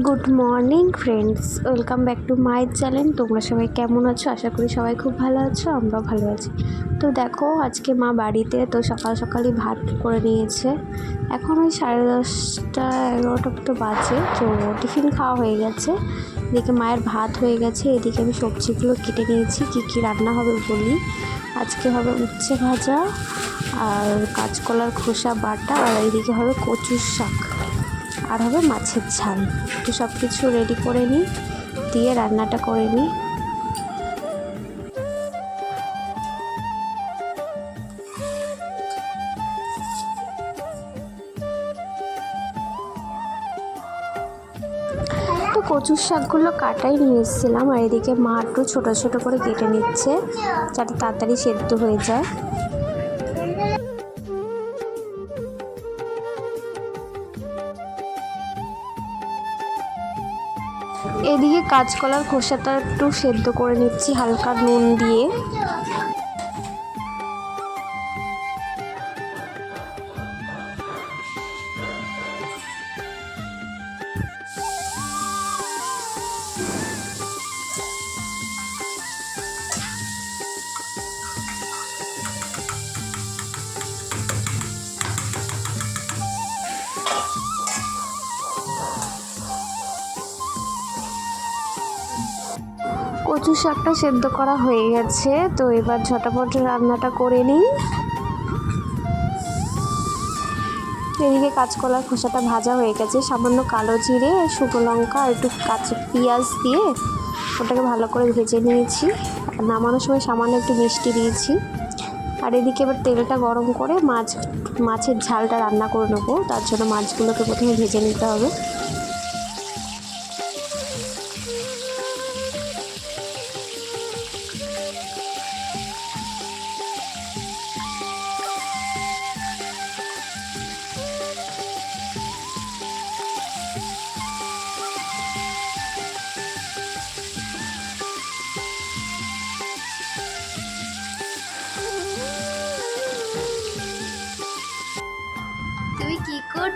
Good morning friends welcome back to my channel তোমরা সবাই কেমন আছো? আশা করি সবাই খুব ভালো আছো, আমরাও ভালো আছি। তো দেখো, আজকে মা বাড়িতে তো সকাল সকালই ভাত করে নিয়েছে। এখন ওই সাড়ে দশটা, এগারোটা তো বাজে, তো টিফিন খাওয়া হয়ে গেছে। এদিকে মায়ের ভাত হয়ে গেছে, এদিকে আমি সবজিগুলো কেটে নিয়েছি, কী কী রান্না হবে বলি। আজকে হবে উচ্ছে ভাজা, আর কাঁচকলার খোসা বাটা, আর এইদিকে হবে কচুর শাক। আর হবে মাছের ঝাল। তো সব কিছু রেডি করে নিই দিয়ে রান্নাটা করে নিই তো কচুর শাকগুলো কাটাই নিয়ে এসেছিলাম, আর এদিকে মা একটু ছোটো ছোটো করে কেটে নিচ্ছে, যাতে তাড়াতাড়ি সেদ্ধ হয়ে যায়। এদিকে কাঁচকলার খোসাটা একটু সেদ্ধ করে নিচ্ছি হালকা নুন দিয়ে। কচু শাকটা সেদ্ধ করা হয়ে গেছে, তো এবার ঝটাপট রান্নাটা করে নিই। এদিকে কাঁচকলার খোসাটা ভাজা হয়ে গেছে, সামান্য কালো জিরে শুকনো লঙ্কা আর একটু কাঁচা পেঁয়াজ দিয়ে ওটাকে ভালো করে ভেজে নিয়েছি। আর নামানোর সময় সামান্য একটু মিষ্টি দিয়েছি। আর এদিকে এবার তেলটা গরম করে মাছ, মাছের ঝালটা রান্না করে নেব, তার জন্য মাছগুলোকে প্রথমে ভেজে নিতে হবে।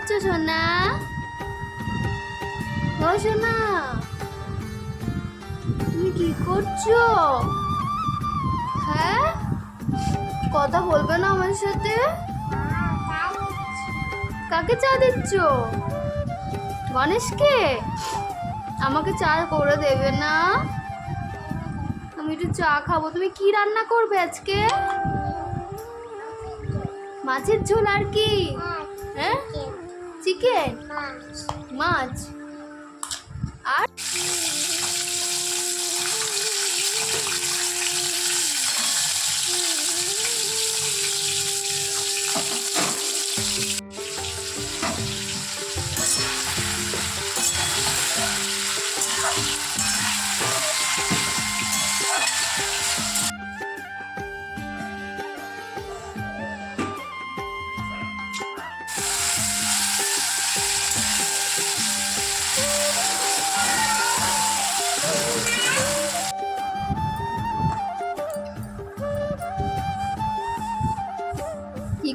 করছ সোনা? ও সোনা। তুমি কি করছ? হ্যাঁ? কথা বলবে না আমার সাথে? কাকে চা দিচ্ছ? গণেশকে? আমাকে চা করে দেবে না? আমি একটু চা খাব। তুমি কি রান্না করবে আজকে? মাছের ঝোল আর কি? হ্যাঁ? চিকেন? মাছ। আর?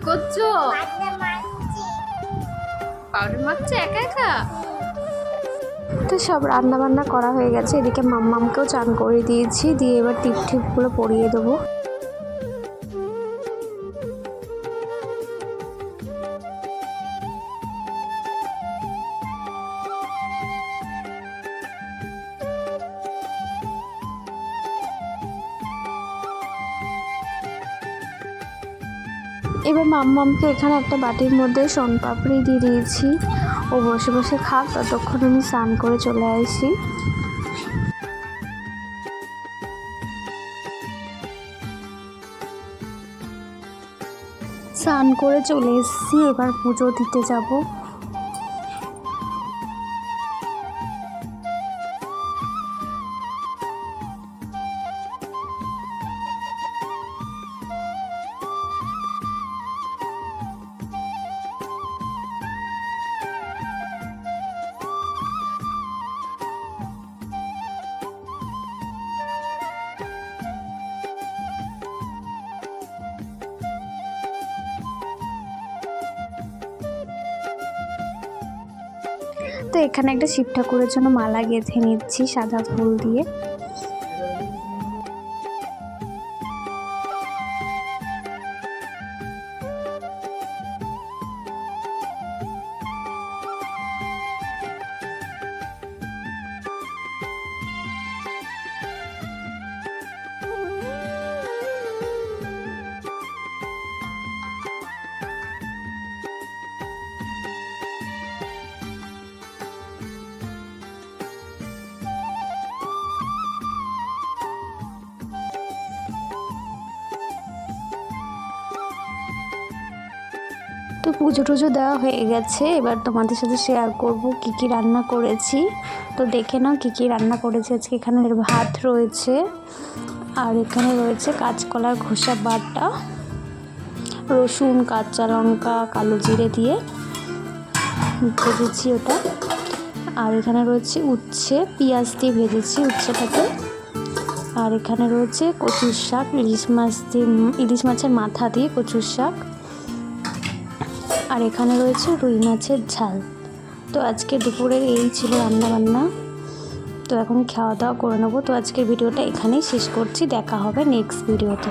করছ? পাউডার মাখছো একা একা? তো সব রান্না বান্না করা হয়ে গেছে। এদিকে মাম্মামকেও চান করে দিয়েছি। দিয়ে এবার টিপ টিপগুলো পরিয়ে দেবো। এবার মাম্মামকে এখানে একটা বাটির মধ্যে সোনপাপড়ি দিয়ে দিয়েছি। ও বসে বসে খাক, ততক্ষণ আমি স্নান করে চলে আসি। স্নান করে চলে এসেছি, এবার পুজো দিতে যাব। তো এখানে একটা শিব ঠাকুরের জন্য মালা গেঁথে নিচ্ছি সাদা ফুল দিয়ে। পুজো টুজো দেওয়া হয়ে গেছে। এবার তোমাদের সাথে শেয়ার করব কি কি রান্না করেছি। তো দেখে নাও কি কি রান্না করেছি। আজকে এখানে ভাত রয়েছে, আর এখানে রয়েছে কাঁচকলার খোসা বাটা, রসুন, কাঁচা লঙ্কা, কালো জিরে দিয়ে ভেজেছি ওটা। আর এখানে রয়েছে উচ্ছে, পেঁয়াজ দিয়ে ভেজেছি উচ্ছেটাকে। আর এখানে রয়েছে কচুর শাক, ইলিশ মাছ দিয়ে, ইলিশ মাছের মাথা দিয়ে কচুর শাক। আর এখানে রয়েছে রুই মাছের ঝাল। তো আজকে দুপুরের এই ছিল রান্না বান্না তো এখন খাওয়া দাওয়া করে নেব। তো আজকের ভিডিওটা এখানেই শেষ করছি। দেখা হবে নেক্সট ভিডিওতে